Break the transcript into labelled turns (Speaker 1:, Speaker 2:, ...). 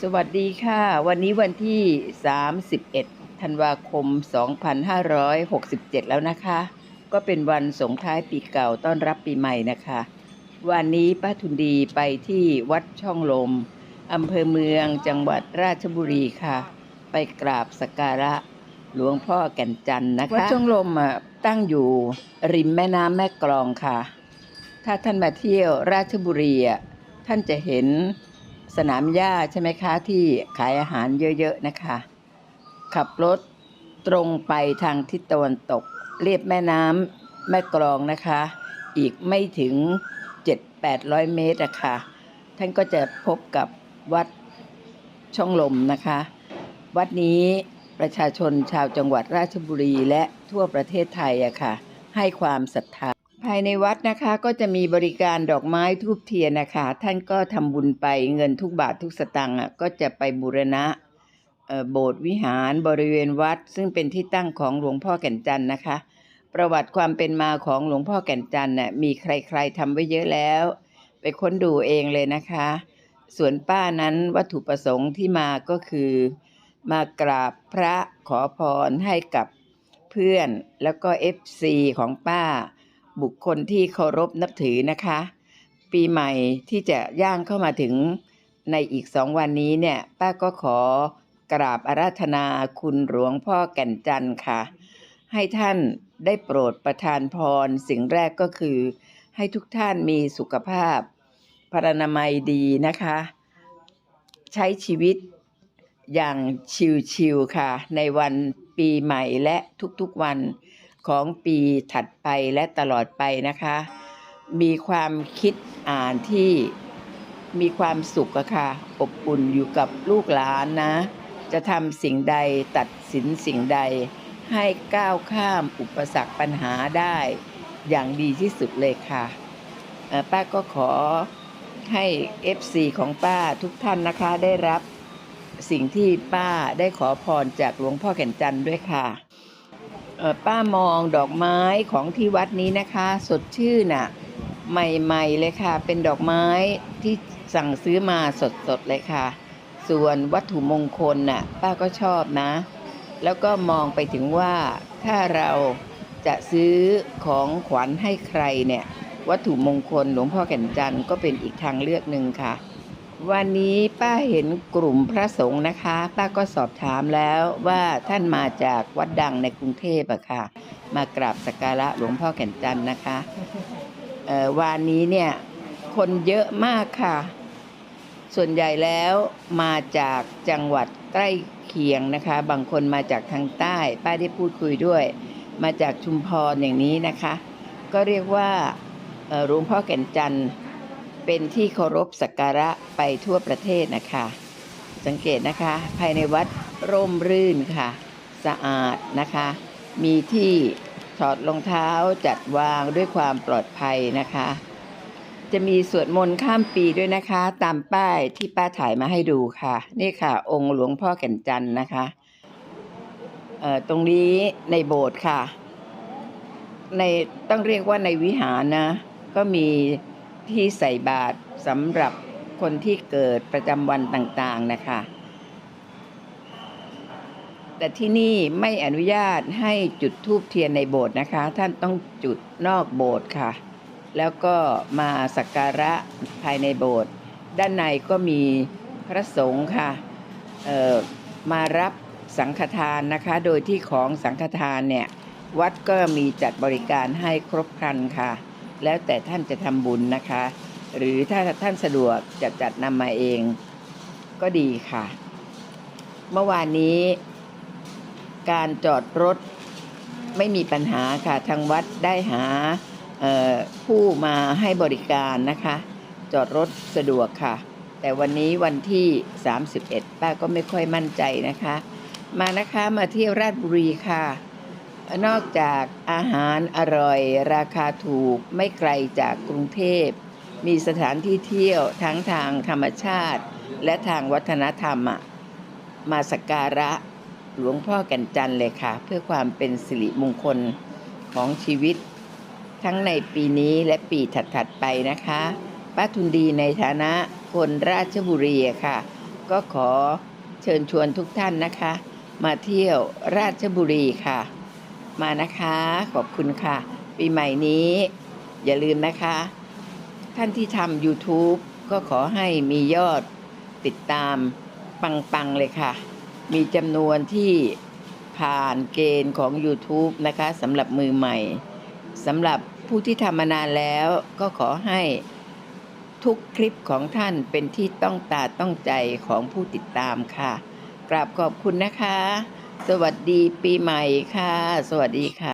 Speaker 1: สวัสดีค่ะ วันนี้วันที่ 31 ธันวาคม 2567 แล้วนะคะ ก็เป็นวันส่งท้ายปีเก่าต้อนรับปีใหม่นะคะ วันนี้ป้าทุนดีไปที่วัดช่องลมอำเภอเมืองจังหวัดราชบุรีค่ะ ไปกราบสักการะหลวงพ่อแก่นจันทร์นะคะ วัดช่องลมอะตั้งอยู่ริมแม่น้ำแม่กลองค่ะ ถ้าท่านมาเที่ยวราชบุรีอะท่านจะเห็น สนามหญ้าใช่ไหมคะ ที่ขายอาหารเยอะๆนะคะ ขับรถตรงไปทางทิศตะวันตก เรียบแม่น้ำแม่กลองนะคะ อีกไม่ถึง 7-800 เมตรอะค่ะท่านก็จะพบกับวัดช่องลมนะคะ วัดนี้ประชาชนชาวจังหวัดราชบุรีและทั่วประเทศไทยอะค่ะ ให้ความศรัทธาายในวัดนะคะ ก็จะมีบริการดอกไม้ทูบเทียนนะคะ ท่านก็ทำบุญไปเงินทุกบาททุกสตังค์อะก็จะไปบูรณะโบสถ์วิหารบริเวณวัด ซึ่งเป็นที่ตั้งของหลวงพ่อแก่นจันทร์นะคะ ประวัติความเป็นมาของหลวงพ่อแก่นจันทร์น่ะมีใครๆทำไว้เยอะแล้ว ไปค้นดูเองเลยนะคะ ส่วนป้านั้นวัตถุประสงค์ที่มาก็คือ มากราบพระขอพรให้กับเพื่อนแล้วก็ FC ของป้า บุคคลที่เคารพนับถือนะคะ ปีใหม่ที่จะย่างเข้ามาถึงในอีกสองวันนี้เนี่ย ป้าก็ขอกราบอาราธนาคุณหลวงพ่อแก่นจันทร์ค่ะ ให้ท่านได้โปรดประทานพรสิ่งแรกก็คือ ให้ทุกท่านมีสุขภาพพรรณนามัยดีนะคะ ใช้ชีวิตอย่างชิวๆค่ะ ในวันปีใหม่และทุกๆวัน ของปีถัดไปและตลอดไปนะคะ มีความคิดอ่านที่มีความสุขอะค่ะ อบอุ่นอยู่กับลูกหลานนะ จะทำสิ่งใดตัดสินสิ่งใด ให้ก้าวข้ามอุปสรรคปัญหาได้อย่างดีที่สุดเลยค่ะเอ่อป้าก็ขอให้ FC ของป้าทุกท่านนะคะได้รับสิ่งที่ป้าได้ขอพรจากหลวงพ่อแก่นจันทร์ด้วยค่ะ ป้ามองดอกไม้ของที่วัดนี้นะคะ สดชื่นน่ะ ใหม่ๆเลยค่ะ เป็นดอกไม้ที่สั่งซื้อมาสดๆเลยค่ะ ส่วนวัตถุมงคลน่ะป้าก็ชอบนะ แล้วก็มองไปถึงว่าถ้าเราจะซื้อของขวัญให้ใครเนี่ย วัตถุมงคลหลวงพ่อแก่นจันทร์ก็เป็นอีกทางเลือกหนึ่งค่ะ วันนี้ป้าเห็นกลุ่มพระสงฆ์นะคะ ป้าก็สอบถามแล้วว่าท่านมาจากวัดดังในกรุงเทพอะค่ะ มากราบสักการะหลวงพ่อแก่นจันทร์นะคะวันนี้เนี่ยคนเยอะมากค่ะ ส่วนใหญ่แล้วมาจากจังหวัดใกล้เคียงนะคะ บางคนมาจากทางใต้ ป้าได้พูดคุยด้วย มาจากชุมพรอย่างนี้นะคะ ก็เรียกว่าหลวงพ่อแก่นจันทร์ เป็นที่เคารพสักการะไปทั่วประเทศนะคะ สังเกตนะคะ ภายในวัดร่มรื่นค่ะ สะอาดนะคะ มีที่ถอดรองเท้าจัดวางด้วยความปลอดภัยนะคะ จะมีสวดมนต์ข้ามปีด้วยนะคะ ตามป้ายที่ป้าถ่ายมาให้ดูค่ะ นี่ค่ะ องค์หลวงพ่อแก่นจันทร์นะคะตรงนี้ในโบสถ์ค่ะ ในต้องเรียกว่าในวิหารนะ ก็มี ที่ใส่บาตรสำหรับคนที่เกิดประจำวันต่างๆนะคะ แต่ที่นี่ไม่อนุญาตให้จุดธูปเทียนในโบสถ์นะคะ ท่านต้องจุดนอกโบสถ์ค่ะ แล้วก็มาสักการะภายในโบสถ์ด้านในก็มีพระสงฆ์ค่ะมารับสังฆทานนะคะ โดยที่ของสังฆทานเนี่ย วัดก็มีจัดบริการให้ครบครันค่ะ แล้วแต่ท่านจะทำบุญนะคะ หรือถ้าท่านสะดวกจะจัดนำมาเองก็ดีค่ะ เมื่อวานนี้ การจอดรถไม่มีปัญหาค่ะ ทางวัดได้หาผู้มาให้บริการนะคะ จอดรถสะดวกค่ะ แต่วันนี้วันที่ 31 ป้าก็ไม่ค่อยมั่นใจนะคะ มานะคะมาเที่ยวราชบุรีค่ะ นอกจากอาหารอร่อยราคาถูกไม่ไกลจากกรุงเทพ มีสถานที่เที่ยวทั้งทางธรรมชาติ และทางวัฒนธรรมมาสักการะหลวงพ่อแก่นจันทร์เลยค่ะ เพื่อความเป็นสิริมงคลของชีวิต ทั้งในปีนี้และปีถัดๆไปนะคะป้าทุนดีในฐานะคนราชบุรีค่ะ ก็ขอเชิญชวนทุกท่านนะคะ มาเที่ยวราชบุรีค่ะ มานะคะ ขอบคุณค่ะ ปีใหม่นี้ อย่าลืมนะคะ ท่านที่ทำ YouTube ก็ขอให้มียอดติดตามปัง ๆ เลยค่ะ มีจำนวนที่ผ่านเกณฑ์ของ YouTube นะคะสำหรับมือใหม่สำหรับผู้ที่ทำมานานแล้วก็ขอให้ทุกคลิปของท่านเป็นที่ต้องตาต้องใจของผู้ติดตามค่ะ กราบขอบคุณนะคะ สวัสดีปีใหม่ค่ะ สวัสดีค่ะ